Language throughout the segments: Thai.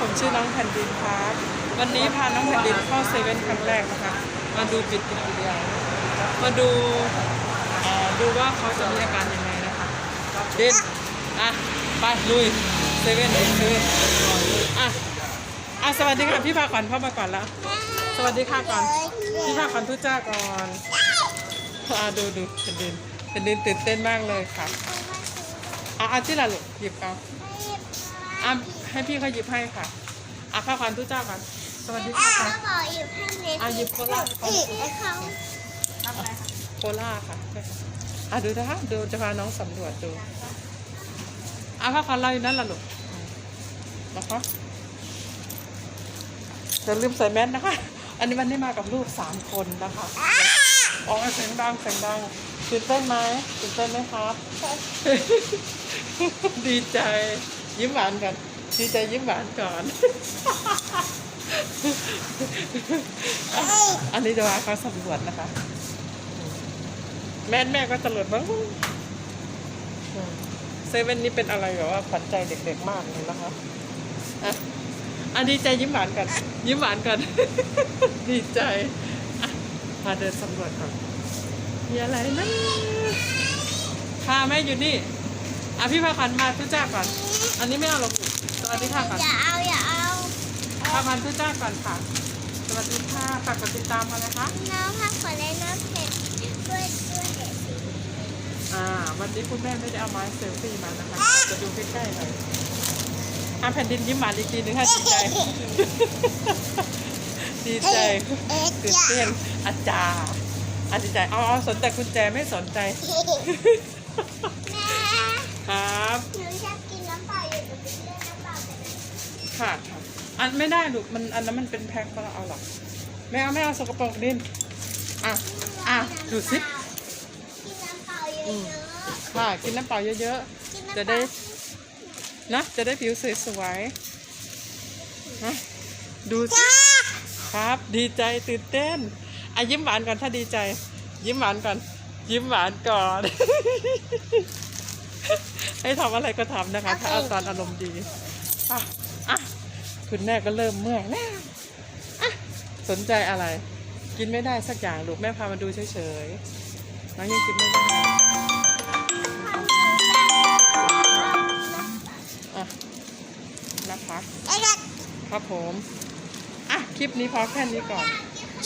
ผมชื่อน้องแผ่นดินครับ วันนี้พาน้องแผ่นดินเข้าเซเว่นครั้งแรกนะคะ มาดูปิดกิริยามาดูเอ่อดูว่าเขาจะมีอาการยังไงนะคะเดินอะไปลุยเซเว่นเซเว่นอะอะสวัสดีค่ะพี่พาขวัญเข้ามาก่อนแล้ว สวัสดีค่ะก่อนพี่พาขวัญทุจ้าก่อนอะดูดูแผ่นดินแผ่นดินตื่นเต้นมากเลยค่ะอะอะที่ละลูกหยิบเอา อะให้พี่เขาหยิบให้ค่ะอะข้าวขวัญทุจ้าก่อนสวัสดีค่ะก่อนเขาบอกหยิบให้เน็ตอะหยิบโคลาก่อน อีกไอ้เขาโคล่าค่ะอะดูนะคะดูจะพาน้องสำรวจดูอะพ่อคันเราอยู่นั่นล่ะลูกนะคะจะลืมใส่แมสนะคะ อันนี้วันนี้มากับลูกสามคนนะคะออกมาเสียงดังเสียงดังตื่นเต้นไหมตื่นเต้นไหมครับ ดีใจ ยิ้มหวานกันดีใจยิ้มหวานก่อน อันนี้จะว่าเขาสำรวจนะคะ แม่แม่ก็ตลอดบ้างเซเว่นนี่เป็นอะไรแบบว่าขวัญใจเด็กๆมากเลยนะคะอะอันดีใจยิ้มหวานกันยิ้มหวานกันดีใจพาเดินสำรวจก่อนมีอะไรนะพาแม่อยู่นี่อะพี่พาขวัญมาทุจ้าก่อน อันนี้ไม่เอาหรอกสวัสดีค่ะก่อนอย่าเอาอย่าเอาพาพันทุจ้าก่อนค่ะ สวัสดีค่ะฝากกดติดตามมานะคะ น้องพักผ่อนและน้องเผ็ดด้วยด้วยเด็กอ่า วันนี้คุณแม่ไม่ได้เอาไม้เซลฟี่มานะคะ จะดูใกล้ๆหน่อยอะแผ่นดินยิ้มหวานอีกทีนึงค่ะดีใจ ดีใจเอ๊ะตื่นอย่าเต้นอาจารย์อาดีใจเอาเอาสนใจกุญแจไม่สนใจแม่ครับ ค่ะค่ะ อันไม่ได้ลูกมันอันนั้นมันเป็นแพ็คก็เราเอาหรอกไม่เอาไม่เอาสกปรกดินอะอะดูสิกินน้ำเปล่าเยอะๆค่ะกินน้ำเปล่าเยอะกินๆน้ำจะเปล่าได้นะจะได้ผิวสวยๆนะดูสิครับดีใจตื่นเต้นอะยิ้มหวานก่อนถ้าดีใจ ยิ้มหวานก่อน ยิ้มหวานก่อน ให้ทำอะไรก็ทำนะคะ ถ้าเอาตอนอารมณ์ดีอะอะ คุณแม่ก็เริ่มเมื่อยแล้วอะสนใจอะไร กินไม่ได้สักอย่างลูกแม่พามาดูเฉยๆน้องยังกินไม่ได้อะนะคะไอ้เด็กครับผมอะคลิปนี้พอแค่นี้ก่อน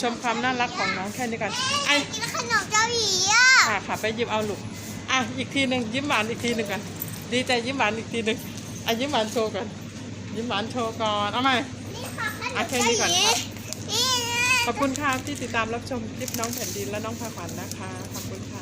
ชมความน่ารักของน้องแค่นี้ก่อนไอ้กินขนมเจ้าหวีอะค่ะค่ะไปหยิบเอาลูกอะอีกทีหนึ่งยิ้มหวานอีกทีหนึ่งกัน ดีใจยิ้มหวานอีกทีหนึ่งอะยิ้มหวานโชว์ก่อน ยิ้มหวานโชว์ก่อน เอาใหม่นี่ค่ะขนมอะแค่เจ้านี้หก่อนวีครับ นี่ขอบคุณค่ะที่ติดตามรับชมคลิปน้องแผ่นดินและน้องพาขวัญนะคะ ขอบคุณค่ะ